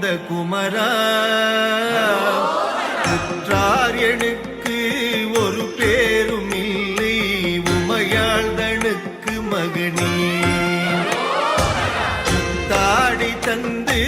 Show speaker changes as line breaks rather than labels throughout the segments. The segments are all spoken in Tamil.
வந்த குமரா. குற்றார் எனக்கு ஒரு பேரும் இல்லை உமையாள்தனுக்கு மகனே. தாடி தந்து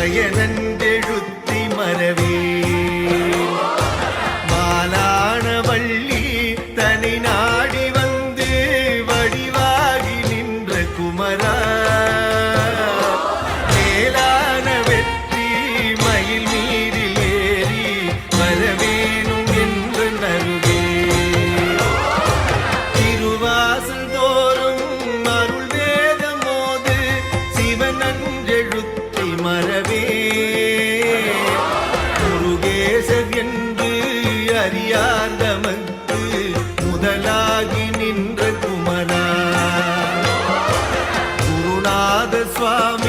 പയനന്തെഴുത്തി മരവേ. മാലാണ വള്ളി തനിനാടി அறியார் தமக்கு முதலாகி நின்ற குமரா. குருநாத சுவாமி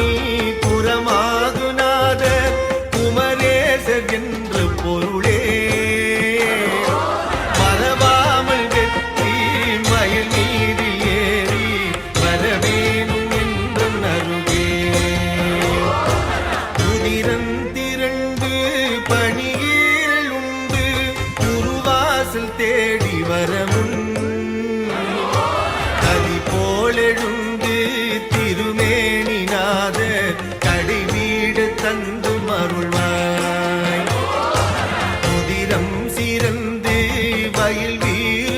வாசல் தேடி வரமுன் கதி போலெழுந்து திருமேனிநாத கடை வீடு தந்து மருள்வாய். முதிரம் சிறந்து வயல் வீறு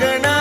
மகனா